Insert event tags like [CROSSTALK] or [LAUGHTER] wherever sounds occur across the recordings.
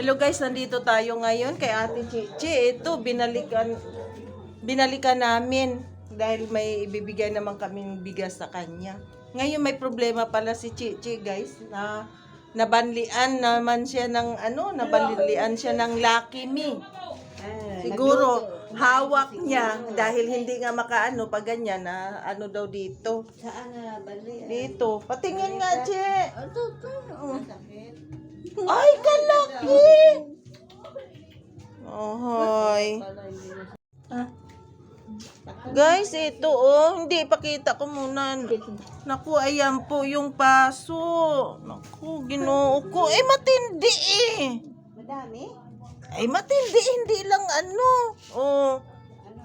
Hello guys, nandito tayo ngayon kay Ate Chichi. Ito, binalikan, binalikan namin dahil may ibibigay naman kaming bigas sa kanya. Ngayon may problema pala si Chichi guys na nabanlian naman siya ng ano, nabanlian siya ng Lucky Me. Siguro hawak niya dahil hindi nga makaano pag ganyan na ano daw dito. Saan na bali? Dito. Patingin nga, Che. Sakit. Ay, Ohoy. Guys, ito oh, hindi, pakita ko muna. Naku, ayan po yung paso. Naku, ginoo ko. Eh, matindi eh. Madami? Ay, matindi, hindi lang ano. Oh. Ano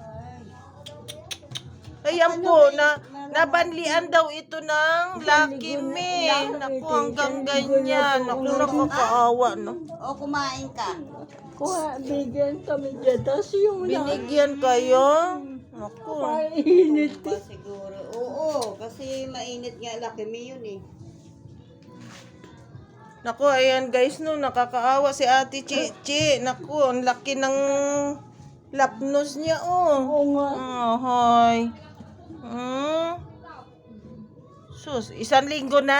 ay? Ayan po, na, nabanlian daw ito ng Lucky Me. Naku, hanggang ganyan. Naku, nakakaawa, no? O, kumain ka. Kuha, bigyan kami dyan. Tapos yung Binigyan kayo? Naku. init. Ba siguro? Oo, kasi mainit nga laki me yun eh. Naku, ayan guys, no, nakakaawa si Ate Chichi. Naku, ang laki ng lapnos niya, oh. Oo nga. Oh, hoy. Hmm? Sus, isang linggo na?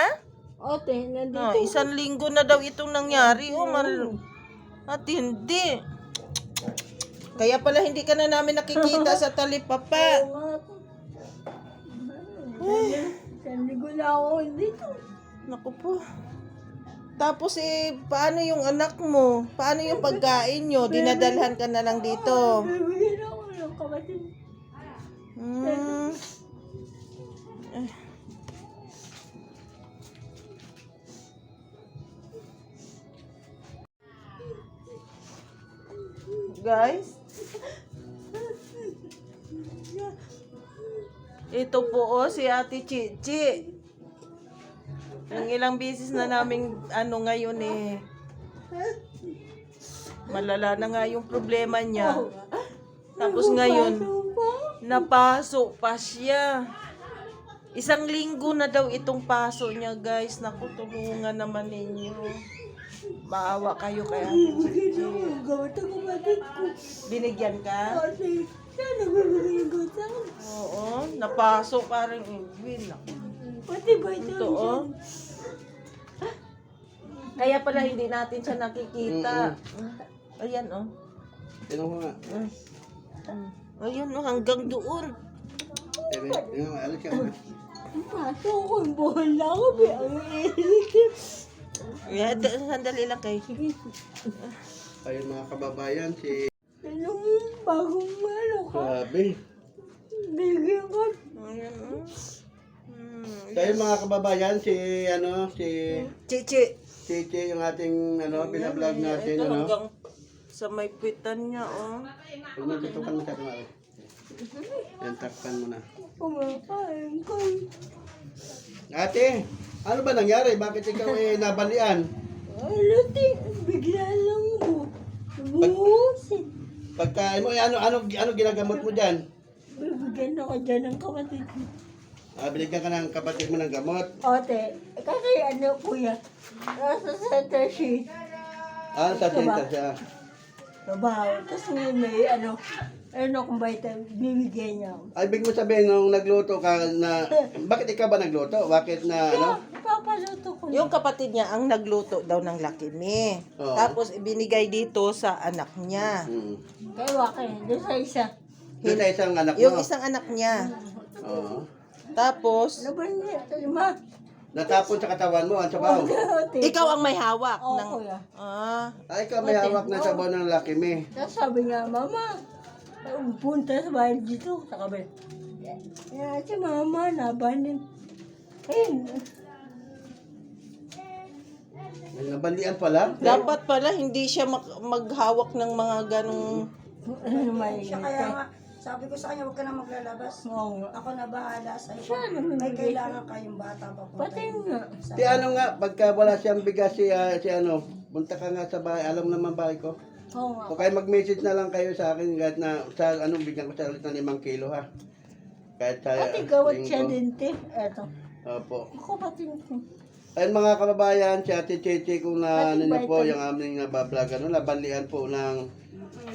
Ate, nandito. Oh, isang linggo na daw itong nangyari. Oh, mal... At hindi. Kaya pala hindi ka na namin nakikita [LAUGHS] sa talipapa. Nga. Sandi ko na ako dito. Naku po. Tapos eh, paano yung anak mo? Paano yung pagkain nyo? [LAUGHS] Dinadalhan ka na lang dito. Bibigyan ako ng kapatid. Hmm. Guys. Ito po oh, si Ate Chichi. Ang ilang beses na namin ano ngayon eh. Malala na nga yung problema niya. Tapos ngayon, Napaso pa siya. Isang linggo na daw itong paso niya, guys. Naku, tulungan naman ninyo. Maawa kayo kay Ate Chichi. Binigyan ka? Siya. Oo, napaso parang Edwin. Pati ba ito? Oh. Kaya pala hindi natin siya nakikita. Ayan, oh. Tingnan mo nga. Mm. Ayan, oh, hanggang doon. Tingnan mo, alis ka. Paso ko yung buhol na ako. be. Ang init. Yeah, da- sandali lang kay. Ayun mga kababayan, si... Ano mo, bagong ano ka? Grabe. Bigyan ko. Ayun mga kababayan, si ano, si... Chichi. Chichi, yung ating ano, binablog natin, Ito ano. hanggang sa may pitan niya, oh. Huwag mo dito ka masyado nga. Yan, takpan mo na. Kumakain ko. Ate, ano ba nangyari? Bakit ikaw eh nabalian? Ano, ting, bigla lang mo. Buhusin. Pagkain mo, eh, ano, ano, ano ginagamot mo dyan? Bibigyan ako dyan ng kapatid ko. Ah, binigyan ka ng kapatid mo ng gamot. Ate, kasi ano kuya, nasa center sheet, Ah, sa center siya. trabaho. Tapos ngayon may ano, ano kung ba ito, bibigyan niya ako. Ay, big mo sabihin, nung nagluto ka na... [LAUGHS] Bakit ikaw ba nagluto? Bakit na, ano? Papaluto ko na. Yung kapatid niya ang nagluto daw ng Me. Oo. Tapos ibinigay dito sa anak niya. Hmm. Kay Wakin, doon sa isa. Yung sa isang anak mo. Yung isang anak niya. Oo. Tapos, Ano ba niya? Lima. Natapon sa katawan mo, ang sabaw. [LAUGHS] Ikaw ang may hawak Oo, ng... kuya. Ah, Ay, ikaw may hawak na sabaw ng Lucky Me. Tapos sabi nga, Mama, punta sa bahay dito, sa kabel. Kaya si Mama, nabanin. Ayun, May nabalian pala. dapat pala hindi siya mag- maghawak ng mga ganong... ano may Siya kaya nga, sabi ko sa kanya, huwag ka na maglalabas. Oo nga. Ako na bahala sa iyo. Siya naman May bigay. kailangan kayong bata pa po. Pati nga. Si ano nga, pagka wala siyang bigas si, ah, si ano, punta ka nga sa bahay, alam naman bahay ko. Oo nga. O kaya mag-message na lang kayo sa akin kahit na sa ano bigyan ko sa ulit ng limang kilo ha. Kahit sa Pati gawat siya linggo. din, te. Eto. Opo. Ako pati ko. Ayun mga kababayan, si Ate Cheche kung na ano Ate niyo po Vital. yung aming nabablog ano, nabanlian po ng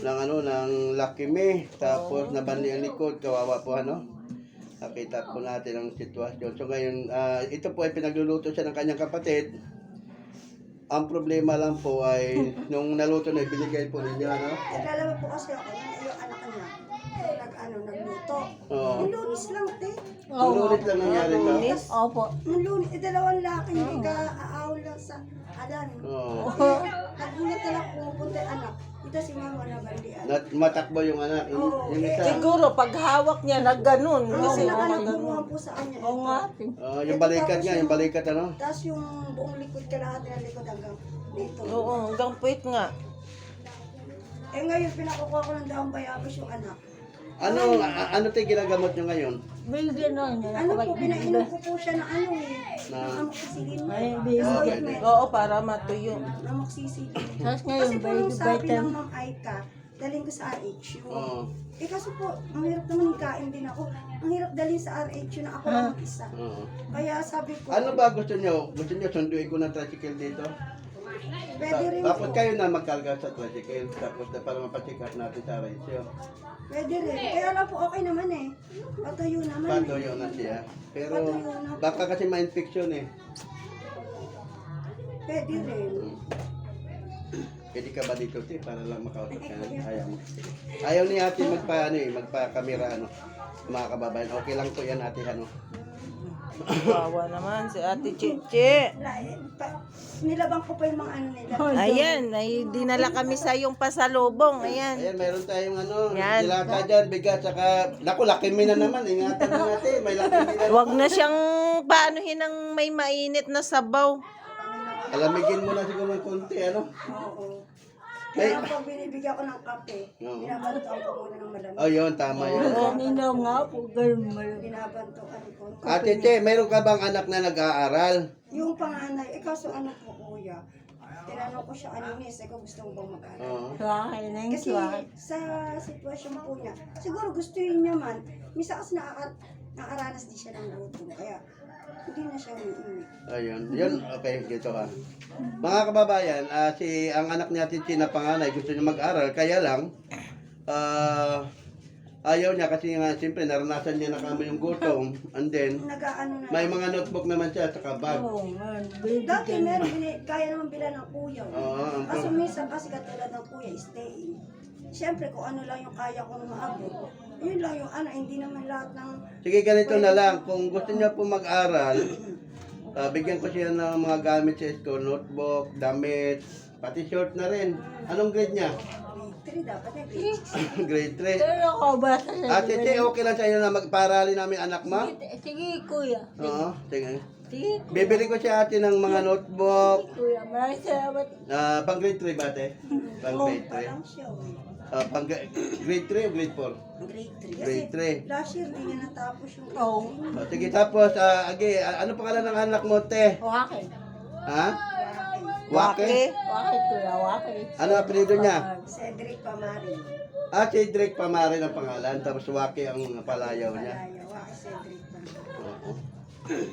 ng ano ng Lucky Me tapos nabanlian likod kawawa po ano. Nakita po natin ang sitwasyon. So ngayon, ah, ito po ay pinagluluto siya ng kanyang kapatid. Ang problema lang po ay nung naluto na binigay po ninyo ano. Naglalaba po kasi ako, yun yung anak niya. Nag, ano, nagluto. Oo. Yung lunis lang, te. Yung lulit lang nangyari to. Lunes. Opo. Yung lunis, eh, dalawang laki, hindi ka aaw lang sa adan. Oo. Nagulat na lang pumupunta yung anak. Ito si mama na bandian. Nat matakbo yung anak. Yung, Oo. yung isa. Siguro, pag hawak niya, nagganon. Kasi Kasi na anak nagganon. kumuha po sa kanya. Oo ito. nga. Oh, yung balikat nga, yung balikat ano. Tapos yung buong likod kalahati ng likod hanggang dito. Oo, hanggang puwit nga. Eh ngayon, pinakukuha ko ng daang bayabas yung anak. Ano, a- ano tayo ginagamot nyo ngayon? May gano'n niya. Ano po, pinainom ko po siya ng ano eh. Na- Ng amoxicillin. Ay, Tapos baby. Oo, para matuyo. Amoxicillin. Tapos ngayon, Kasi po baby nung sabi ng vitamin. Ma'am Aika, daling ko sa RHU. Oo. Eh kaso po, ang hirap naman kain din ako. Ang hirap dalhin sa RHU na ako lang mag-isa. Oo. Kaya sabi ko, Ano ba gusto nyo? Gusto nyo sunduin ko ng tricycle dito? pwede rin Tapos po. kayo na magkarga sa tricycle. Tapos na para mapacheck up natin sa ratio. Pwede rin. Kaya lang po okay naman eh. Patuyo naman. eh. Patuyo na siya. Pero baka kasi ma-infection eh. Pwede rin. Hmm. Pwede ka ba dito, te? Para lang makausap ka. Ayaw mo. Ayaw ni ate magpa, ano eh, magpa-camera, ano. Mga kababayan. Okay lang po yan, ate, ano. Wawa naman si Ate Chichi. Nilabang ko pa yung mga ano nila. [LAUGHS] Ayan, ay dinala kami sa yung pasalubong. Ayan. Ayan, mayroon tayong ano, Yan. dilata dyan, bigat, saka, naku, laki mi na naman, ingatan na natin, may laki mi na. Huwag na siyang paanuhin ng may mainit na sabaw. Alamigin mo na siguro ng konti, ano? Oo. Ay. Kaya pag binibigyan ko ng kape, Oo. binabantuan ko muna ng malamig. Oh, yun, tama yun. Kanina nga po, ganun malamig. Binabantuan ko. Ate Che, mayroon ka bang anak na nag-aaral? Yung panganay, eh kaso ano po kuya, tinanong ko siya ano miss, ikaw gusto mo bang mag-aral? Oo. Suwakay na yung Kasi sa sitwasyon po niya, siguro gusto yun niya man, misa kasi nakaka, nakaranas din siya ng gutom, kaya hindi na siya umiinig. Ayun, yun, okay, dito ha. Mga kababayan, ah, si ang anak ni Ate Che na panganay gusto niya mag-aral, kaya lang, ah, ayaw niya kasi nga, siyempre, naranasan niya na kami yung gutom, and then, Nag-ano na. may mga notebook naman siya, saka bag. Oo, man. Dati meron, kaya naman bila ng kuya. Oo, ang Kaso minsan kasi katulad ng kuya, stay in. Siyempre, kung ano lang yung kaya kong maabot, yun lang yung ano, hindi naman lahat ng Sige, ganito na lang. Kung gusto niya po mag-aral, ah, bigyan ko siya ng mga gamit sa school, notebook, damit, pati short na rin. Anong grade niya? grade 3 dapat na grade 6. [LAUGHS] grade 3. Pero ako sa Che, okay lang sa inyo na magparali namin anak mo? Sige, sige, kuya. Oo, sige. Sige, Bibili ko siya ate ng mga notebook. kuya. Maraming salamat. ah, pang grade 3 ba ate? Pang grade Pa lang 3. Oh. Ah, pang gra- grade 3 o grade 4? Grade 3. Kasi Grade 3. last year, hindi niya natapos yung Oo. Oh, sige, tapos, ah, agi, ah, ano pangalan ng anak mo, te? Wakay. Ha? Wake? Wakay, kuya. Wakay. Ano apelido niya? Cedric Pamari. Ah, Drake Pamare ang pangalan, tapos Waki ang palayaw niya. Malaya. Wake Cedric Pamari. Oo.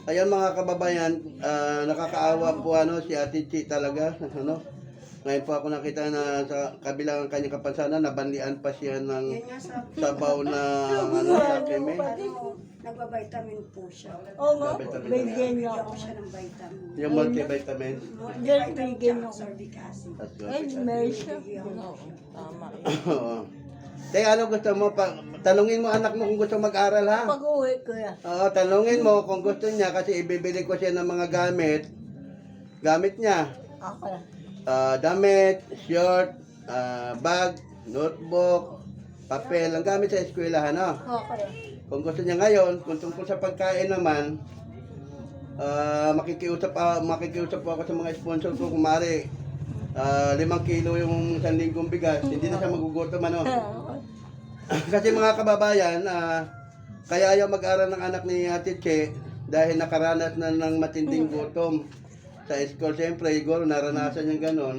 Ayan mga kababayan, ah, nakakaawa po ano si Ate Chi talaga, ano. Ngayon po ako nakita na sa kabilang ng kanyang kapansanan, nabanlian pa siya ng Yan nga sabi. sabaw na ano sa keme. Ano, nagbavitamin po siya. Oo nga, Vitamin. bigyan niyo Bigyan ako. ko siya ng vitamin. Yung multivitamin. Vitamin bigyan tsaka ako. sorbic acid. That's Ay, good. meron siya. Tama. Oo. Teka, ano gusto mo? Pa, tanungin mo anak mo kung gusto mag-aral ha? Pag-uwi, kuya. Oo, tanungin mo kung gusto niya kasi ibibili ko siya ng mga gamit. Gamit niya. Ako na. Ah, damit, short, ah, bag, notebook, papel, ang gamit sa eskwelahan, no? Na. Kung gusto niya ngayon, kung tungkol sa pagkain naman, ah, makikiusap, ah, makikiusap po ako sa mga sponsor ko, kumari, ah, limang kilo yung isang linggong bigas, hindi na siya magugutom, ano? [LAUGHS] Kasi mga kababayan, ah, kaya ayaw mag-aral ng anak ni Ate Che dahil nakaranas na ng matinding gutom sa school. Siyempre, siguro naranasan niya po.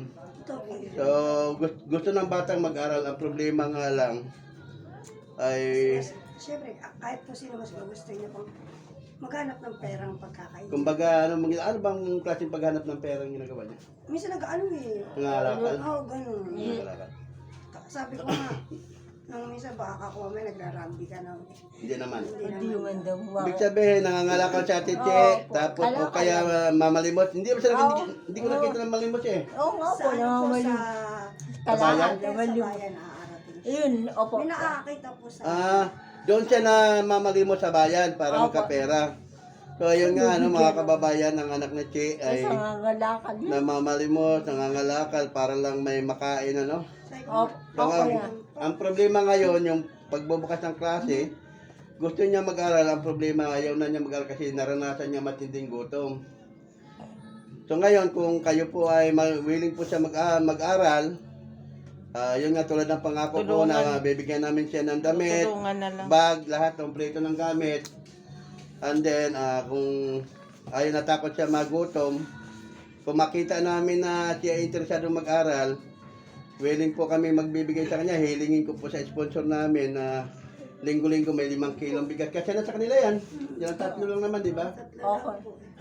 So, gusto, gusto ng batang mag-aral. Ang problema nga lang ay Siyempre, ah, kahit po sino mas gusto niya pang maghanap ng perang pagkakain. Kumbaga, ano, mangyari- ano bang klaseng paghanap ng pera ang ginagawa niya? Minsan nag-ano eh. Nangalakal? Oo, ganun. Nangalakal. Sabi ko nga, nang minsan baka ako may nagrarambi ka na. Hindi naman. Hindi man daw ma... Ibig sabihin, nangangalakal si Ate Che, tapos o kaya uh, mamalimot. Hindi, hindi, Oo. hindi, hindi ko nakita ng malimot eh. Oo nga po, Sa ano po namamali. sa... Kalahan, Sa namali. bayan aarating. Ayun, opo. May nakakita po sa... Ah, doon siya na mamalimot sa bayan para Opo. magkapera. So, ayun nga, ano, mga kababayan, ng anak ni Che Ay, sa nangangalakal yun. namamalimot, nangangalakal para lang may makain, ano. Opo, opo yan. Ang problema ngayon, yung pagbubukas ng klase, gusto niya mag-aral. Ang problema, ayaw na niya mag-aral kasi naranasan niya matinding gutom. So ngayon, kung kayo po ay willing po siya mag- mag-aral, ah, yun nga tulad ng pangako ko na bibigyan namin siya ng damit, Tulungan na bag, lahat ng pleto ng gamit. And then, ah, kung ayaw natakot siya magutom, kung makita namin na siya interesado mag-aral, willing po kami magbibigay sa kanya. Hilingin ko po sa sponsor namin na linggo-linggo may limang kilong bigas. Kasi nasa kanila yan. Yan tatlo lang naman, di ba? Okay.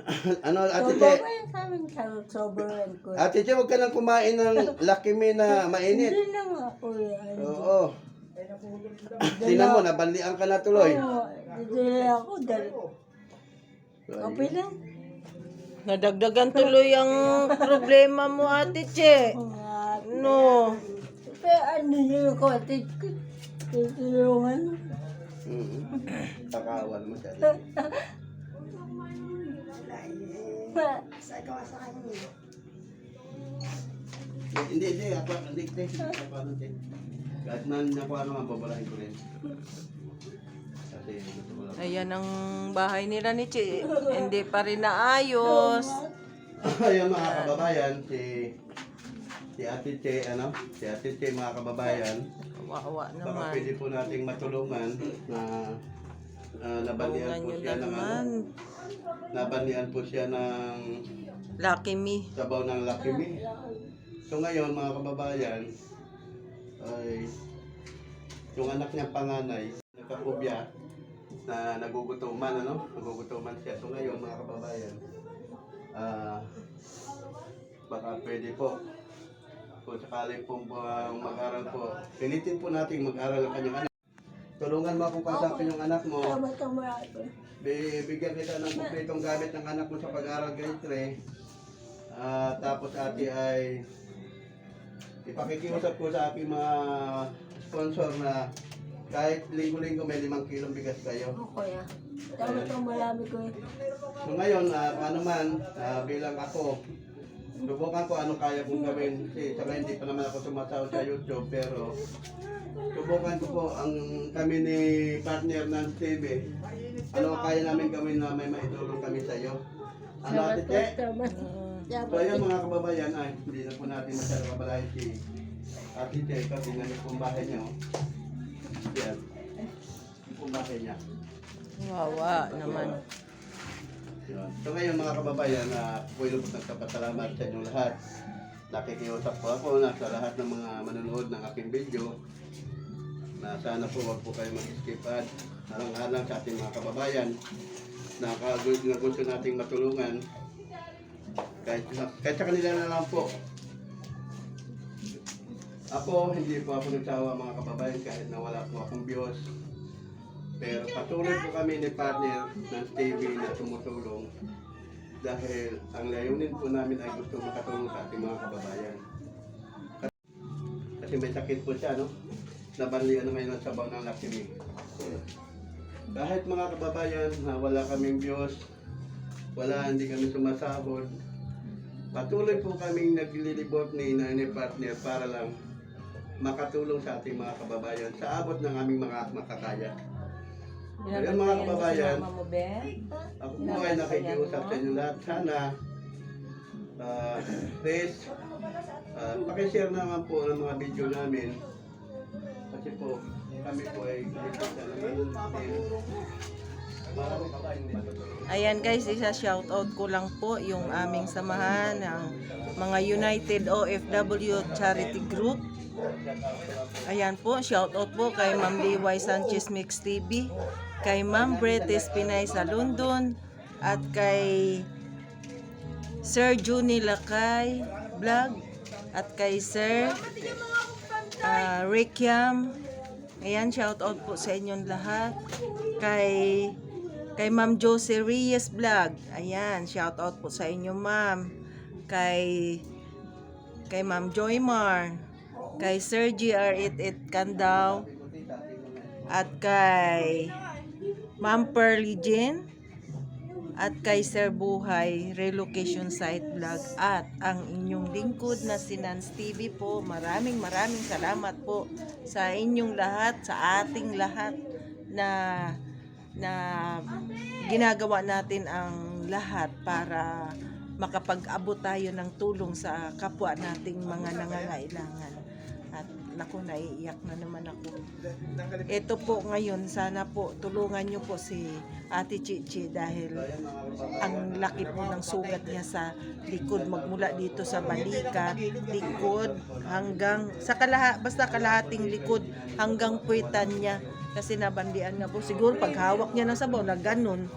[LAUGHS] ano, Ate Che? ba yan sa amin? Sa- Sobrang ko. Ate Che, huwag ka nang kumain ng Lucky Me na mainit. Hindi na nga po yan. Oo. Tingnan mo, nabanlian ka na tuloy. Oo, Hindi ako dahil. Okay lang. Nadagdagan tuloy ang problema mo, Ate Che. No. Pero ano yung konti ko? Tutulungan. Mm. Takawan mo siya. Kanya. Hindi, hindi. Ako, hindi, ano, hindi. Kahit na ako ano, babalahin ko rin. Ayan ang bahay nila ni Che. Hindi pa rin naayos. [LAUGHS] Ayun mga kababayan, si si Ate Che, ano? Si Ate Che mga kababayan. Kawawa Baka naman. pwede po nating matulungan na uh, nabalian Tulungan po nyo siya na ng ano, naman. nabalian po siya ng Lucky me. sabaw ng Lucky Me. So ngayon mga kababayan, ay yung anak niyang panganay, nagkakubya, na nagugutuman, ano? Nagugutuman siya. So ngayon mga kababayan, ah baka pwede po kung sakali po uh, mag-aral po, pilitin po natin mag-aral ang kanyang anak. Tulungan mo akong kausapin yung anak mo. Tama tama ako. Bibigyan kita ng kumpletong gamit ng anak mo sa pag-aaral grade 3. Ah, tapos ate ay ipakikiusap ko sa aking mga sponsor na kahit linggo-linggo may limang kilong bigas kayo. Ako ya. Tama tama marami ko eh. So ngayon, ah, kung ano man, ah, bilang ako, subukan ko ano kaya kong gawin. Kasi sa ngayon, hindi pa naman ako sumasahod sa YouTube, pero subukan ko po ang kami ni partner ng TV. Ano kaya namin gawin na may maitulong kami sa iyo? Ano ate Che? So ayun mga kababayan, ay hindi na po natin masyado kabalayan si Ate Che. Niyo po ang bahay niya. Yan. Ang bahay niya. Kawawa naman. Yun. So ngayon mga kababayan, uh, po ilubos nagpapasalamat sa inyong lahat. Nakikiusap po ako na sa lahat ng mga manonood ng aking video na sana po wag po kayo mag-skip ad halang-halang sa ating mga kababayan na, na gusto nating matulungan kahit, kahit sa kanila na lang po. Ako, hindi po ako nagsawa mga kababayan kahit na wala po akong views. Pero patuloy po kami ni partner ng TV na tumutulong dahil ang layunin po namin ay gusto makatulong sa ating mga kababayan. Kasi may sakit po siya, no? Nabanlian na ngayon ang sabaw ng lakimi. Kahit mga kababayan na wala kaming views, wala, hindi kami sumasahod, patuloy po kaming naglilibot ni ni partner para lang makatulong sa ating mga kababayan sa abot ng aming mga makakaya. Ayan mga kababayan, ako po ay nakikiusap sa inyo lahat. Sana, ah, please, uh, pakishare naman po ng mga video namin. Kasi po, kami po ay kumikita naman. Ayan guys, isa shoutout ko lang po yung aming samahan ng mga United OFW Charity Group. Ayan po, shoutout po kay Ma'am Liway Sanchez Mix TV, kay Ma'am Bretes Pinay sa London, at kay Sir Juni Lakay Vlog, at kay Sir uh, Rikyam. Ayan, shoutout po sa inyong lahat. Kay kay Ma'am Josie Reyes Vlog. Ayan, shout out po sa inyo, Ma'am. Kay kay Ma'am Joymar. Kay Sir GR88 Kandaw. At kay Ma'am Pearly Jean. At kay Sir Buhay Relocation Site Vlog. At ang inyong lingkod na si TV po. Maraming maraming salamat po sa inyong lahat, sa ating lahat na na ginagawa natin ang lahat para makapag-abot tayo ng tulong sa kapwa nating mga nangangailangan. At naku, naiiyak na naman ako. Ito po ngayon, sana po tulungan nyo po si Ate Chichi dahil ang laki po ng sugat niya sa likod magmula dito sa balikat, likod hanggang sa kalaha, basta kalahating likod hanggang puwitan niya kasi nabandian nga po siguro pag hawak niya ng sabaw na ganun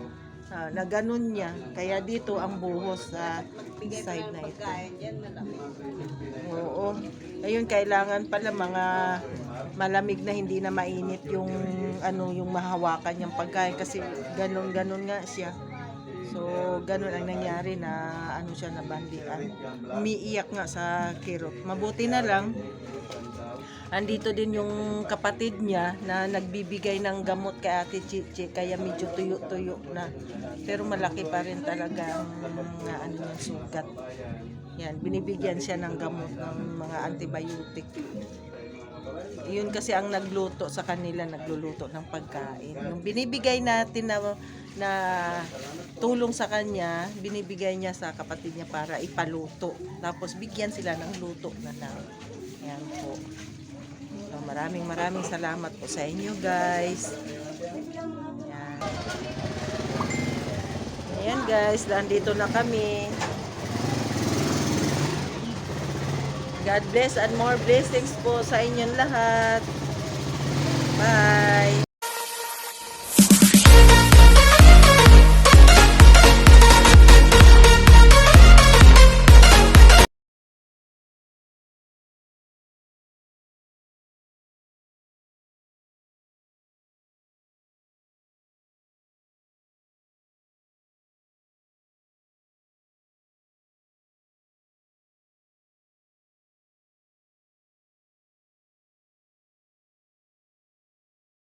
ah, na ganun niya kaya dito ang buhos sa side na ito. Oo. Ayun, kailangan pala mga malamig na hindi na mainit yung ano yung mahawakan niyang pagkain kasi ganun ganun nga siya. So, ganun ang nangyari na ano siya na bandian. Umiiyak nga sa kirot. Mabuti na lang andito din yung kapatid niya na nagbibigay ng gamot kay Ate Chichi kaya medyo tuyo-tuyo na. Pero malaki pa rin talaga ang mga ano yung sugat. Yan, binibigyan siya ng gamot ng mga antibiotic. Yun kasi ang nagluto sa kanila, nagluluto ng pagkain. Yung binibigay natin na, na tulong sa kanya, binibigay niya sa kapatid niya para ipaluto. Tapos bigyan sila ng luto na lang. Yan po. Maraming maraming salamat po sa inyo guys. Yan. Ayan guys, nandito na kami. God bless and more blessings po sa inyong lahat. Bye!